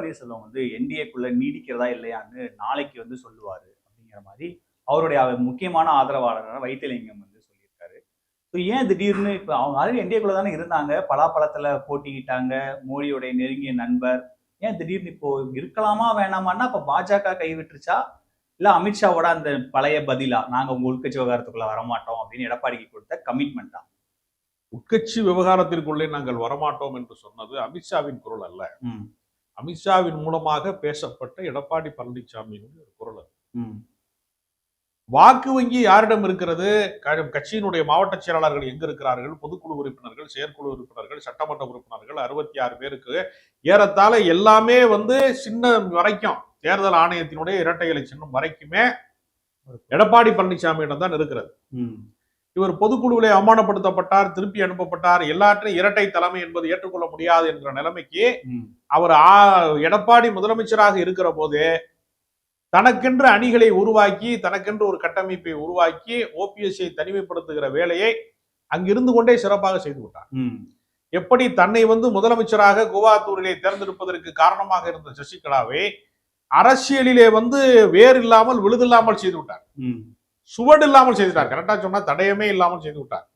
பன்னீர்செல்வம் வந்து என்டிஏக்குள்ள நீடிக்கிறதா இல்லையான்னு நாளைக்கு வந்து சொல்லுவாரு அப்படிங்கிற மாதிரி அவருடைய அவர் முக்கியமான ஆதரவாளரான வைத்தியலிங்கம் வந்து சொல்லியிருக்காரு. ஸோ ஏன் திடீர்னு இப்போ அவங்க ஆல்ரெடி என்டிஏக்குள்ள தானே இருந்தாங்க பலாப்பழத்துல போட்டிக்கிட்டாங்க மோடியோடைய நெருங்கிய நண்பர். ஏன் திடீர்னு இப்போ இருக்கலாமா வேணாமான்னா இப்போ பாஜக கைவிட்டுருச்சா இல்ல அமித்ஷாவோட அந்த பழைய பதிலா நாங்க உங்க உள்கட்சி விவகாரத்துக்குள்ள வரமாட்டோம் அப்படின்னு எடப்பாடிக்கு கொடுத்த கமிட்மெண்டா உட்கட்சி விவகாரத்திற்குள்ளே நாங்கள் வரமாட்டோம் என்று சொன்னது அமித்ஷாவின் குரல் அல்ல. அமித்ஷாவின் மூலமாக பேசப்பட்ட எடப்பாடி பழனிசாமியினுடைய ஒரு குரல் வாக்கு வங்கி யாரிடம் இருக்கிறது? கட்சியினுடைய மாவட்ட செயலாளர்கள் எங்க இருக்கிறார்கள்? பொதுக்குழு உறுப்பினர்கள் செயற்குழு உறுப்பினர்கள் சட்டமன்ற உறுப்பினர்கள் அறுபத்தி ஆறு பேருக்கு ஏறத்தாழ எல்லாமே வந்து சின்னம் வரைக்கும் தேர்தல் ஆணையத்தினுடைய இரட்டை இலை சின்னம் வரைக்குமே எடப்பாடி பழனிசாமியிடம் தான் இருக்கிறது. இவர் பொதுக்குழுவிலே அவமானப்படுத்தப்பட்டார் திருப்பி அனுப்பப்பட்டார். எல்லாற்றையும் இரட்டை தலைமை என்பது ஏற்றுக்கொள்ள முடியாது என்ற நிலைமைக்கு அவர் எடப்பாடி முதலமைச்சராக இருக்கிற போதே தனக்கென்று அணிகளை உருவாக்கி தனக்கென்று ஒரு கட்டமைப்பை உருவாக்கி ஓபிஎஸ்ஐ தனிமைப்படுத்துகிற வேலையை அங்கிருந்து கொண்டே சிறப்பாக செய்து விட்டார். எப்படி தன்னை வந்து முதலமைச்சராக குவாத்தூரிலே தேர்ந்தெடுப்பதற்கு காரணமாக இருந்த சசிகலாவை அரசியலிலே வந்து வேர் இல்லாமல் விழுதில்லாமல் செய்து விட்டார். சுவடு இல்லாமல் செய்துட்டார். கரெக்டாக சொன்னால் தடயமே இல்லாமல் செய்து விட்டார்